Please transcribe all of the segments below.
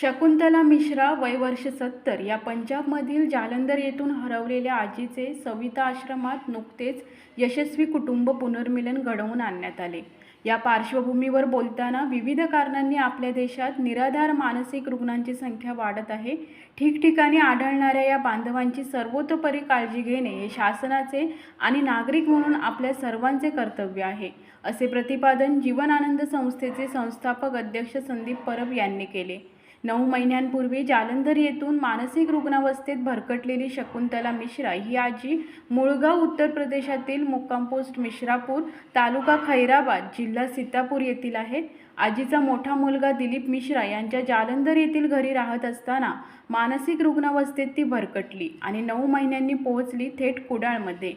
शकुंतला मिश्रा वय वर्ष सत्तर या पंजाबमधील जालंधर येथून हरवलेल्या आजीचे सविता आश्रमात नुकतेच यशस्वी कुटुंब पुनर्मिलन घडवून आणण्यात आले. या पार्श्वभूमीवर बोलताना विविध कारणांनी आपल्या देशात निराधार मानसिक रुग्णांची संख्या वाढत आहे. ठिकठिकाणी आढळणाऱ्या या बांधवांची सर्वतोपरी काळजी घेणे हे शासनाचे आणि नागरिक म्हणून आपल्या सर्वांचे कर्तव्य आहे असे प्रतिपादन जीवन आनंद संस्थेचे संस्थापक अध्यक्ष संदीप परब यांनी केले. नऊ महिन्यांपूर्वी जालंधर येथून मानसिक रुग्णावस्थेत भरकटलेली शकुंतला मिश्रा ही आजी मुळगाव उत्तर प्रदेशातील मुक्काम पोस्ट मिश्रापूर तालुका खैराबाद जिल्हा सीतापूर येथील आहे. आजीचा मोठा मुलगा दिलीप मिश्रा यांच्या जालंधर येथील घरी राहत असताना मानसिक रुग्णावस्थेत ती भरकटली आणि नऊ महिन्यांनी पोहोचली थेट कुडाळमध्ये.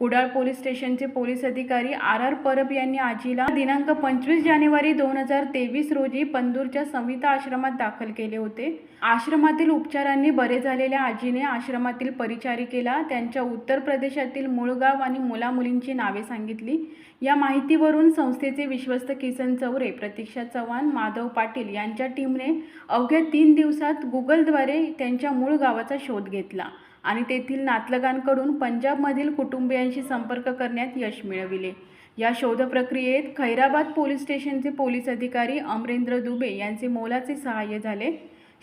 कुडाळ पोलीस स्टेशनचे पोलीस अधिकारी आर आर परब यांनी आजीला दिनांक पंचवीस जानेवारी दोन हजार तेवीस रोजी पंदूरच्या संविता आश्रमात दाखल केले होते. आश्रमातील उपचारांनी बरे झालेल्या आजीने आश्रमातील परिचारिकेला त्यांच्या उत्तर प्रदेशातील मूळ गाव आणि मुलामुलींची नावे सांगितली. या माहितीवरून संस्थेचे विश्वस्त किसन चौरे प्रतीक्षा चव्हाण माधव पाटील यांच्या टीमने अवघ्या तीन दिवसात गुगलद्वारे त्यांच्या मूळ गावाचा शोध घेतला. आणि तेथील नातलगांकडून पंजाबमधील कुटुंबियांशी संपर्क करण्यात यश मिळविले. या शोधप्रक्रियेत खैराबाद पोलीस स्टेशनचे पोलीस अधिकारी अमरेंद्र दुबे यांचे मोलाचे सहाय्य झाले.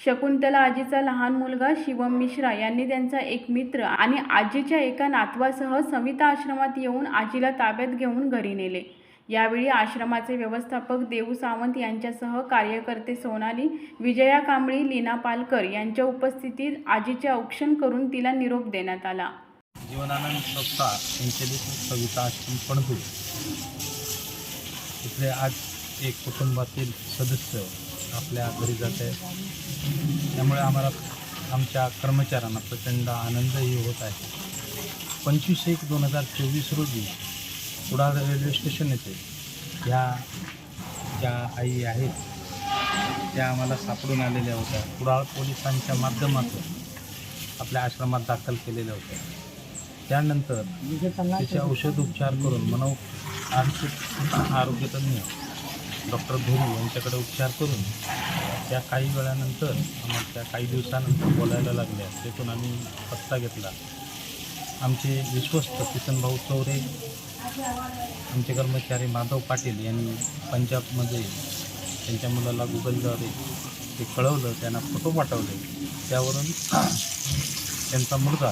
शकुंतला आजीचा लहान मुलगा शिवम मिश्रा यांनी त्यांचा एक मित्र आणि आजीच्या एका नातवासह सविता आश्रमात येऊन आजीला ताब्यात घेऊन घरी नेले. यावेळी आश्रमाचे व्यवस्थापक देऊ सावंत यांच्यासह कार्यकर्ते सोनाली विजया कांबळी लीना पालकर यांच्या उपस्थितीत आजीचे औक्षण करून तिला निरोप देण्यात आला. जीवनानंद संस्था संचलित सविता आश्रम पणतूर. इथले आज एक कुटुंबातील सदस्य आपल्या घरी जात आहे त्यामुळे आम्हाला आमच्या कर्मचाऱ्यांना प्रचंड आनंदही होत आहे. पंचवीस एक दोन हजार चोवीस रोजी कुडाळ रेल्वे स्टेशन येथे ह्या ज्या आई आहेत त्या आम्हाला सापडून आलेल्या होत्या. कुडाळ पोलिसांच्या माध्यमातून आपल्या आश्रमात दाखल केलेल्या होत्या. त्यानंतर त्याचे औषध उपचार करून मनो आर्थिक आरोग्यतज्ञ डॉक्टर धोरू यांच्याकडे उपचार करून त्या काही वेळानंतर आम्हाला त्या काही दिवसानंतर बोलायला लागल्या. तेथून आम्ही पत्ता घेतला. आमचे विश्वस्त किसनभाऊ चौरे आमचे कर्मचारी माधव पाटील यांनी पंजाबमध्ये त्यांच्या मुलाला गुगलद्वारे ते कळवलं त्यांना फोटो पाठवले. त्यावरून त्यांचा मुलगा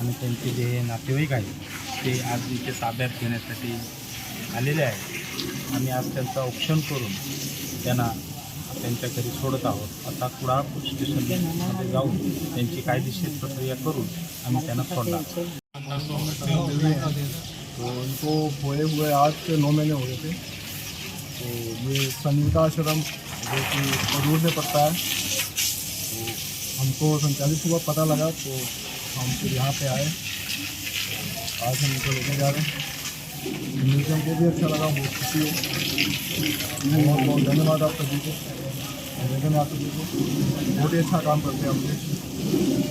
आणि त्यांचे जे नातेवाईक आहेत ते आज इथे ताब्यात घेण्यासाठी आलेले आहेत. आम्ही आज त्यांचं औक्षण करून त्यांना त्यांच्या घरी सोडत आहोत. आता कुडाळ पोलीस स्टेशनमध्ये जाऊन त्यांची कायदेशीर प्रक्रिया करून आम्ही त्यांना सोडला तो इनको हुए हुए आज से नौ महीने हो गए थे। तो ये संगीता आश्रम, जो कि परूर में पड़ता है तो हमको संचालित सुबह पता लगा तो हम फिर यहाँ पे आए। आज हम इनको लेके जा रहे हैं। म्यूज़ियम को भी अच्छा लगा, बहुत खुशी है बहुत बहुत धन्यवाद आप सभी को। है आप सभी को बहुत ही अच्छा काम करते हैं हम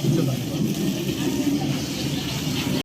धन्यवाद